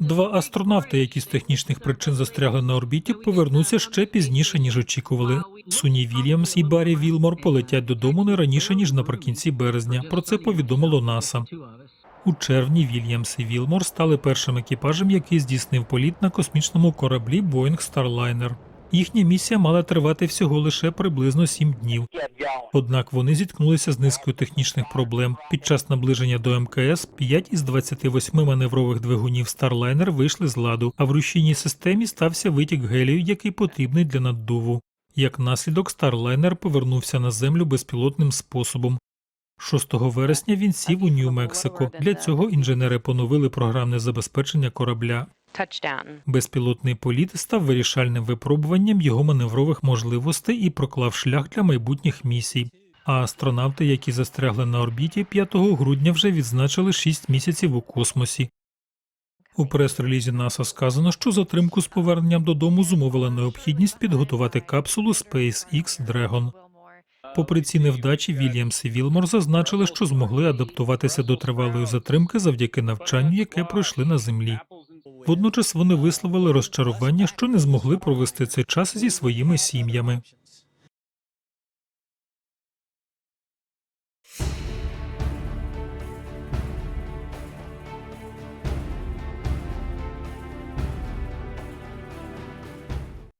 Два астронавти, які з технічних причин застрягли на орбіті, повернуться ще пізніше ніж очікували. Суні Вільямс і Баррі Вілмор полетять додому не раніше ніж наприкінці березня. Про це повідомило НАСА. У червні Вільямс і Вілмор стали першим екіпажем, який здійснив політ на космічному кораблі Boeing Starliner. Їхня місія мала тривати всього лише приблизно сім днів. Однак вони зіткнулися з низкою технічних проблем. Під час наближення до МКС 5 із 28 маневрових двигунів Starliner вийшли з ладу, а в рушійній системі стався витік гелію, який потрібний для наддуву. Як наслідок, Starliner повернувся на землю безпілотним способом. 6 вересня він сів у Нью-Мексико. Для цього інженери поновили програмне забезпечення корабля. Touchdown. Безпілотний політ став вирішальним випробуванням його маневрових можливостей і проклав шлях для майбутніх місій. А астронавти, які застрягли на орбіті 5 грудня, вже відзначили 6 місяців у космосі. У прес-релізі НАСА сказано, що затримку з поверненням додому зумовила необхідність підготувати капсулу SpaceX Dragon. Попри ці невдачі, Вільямс і Вілмор зазначили, що змогли адаптуватися до тривалої затримки завдяки навчанню, яке пройшли на землі. Водночас вони висловили розчарування, що не змогли провести цей час зі своїми сім'ями.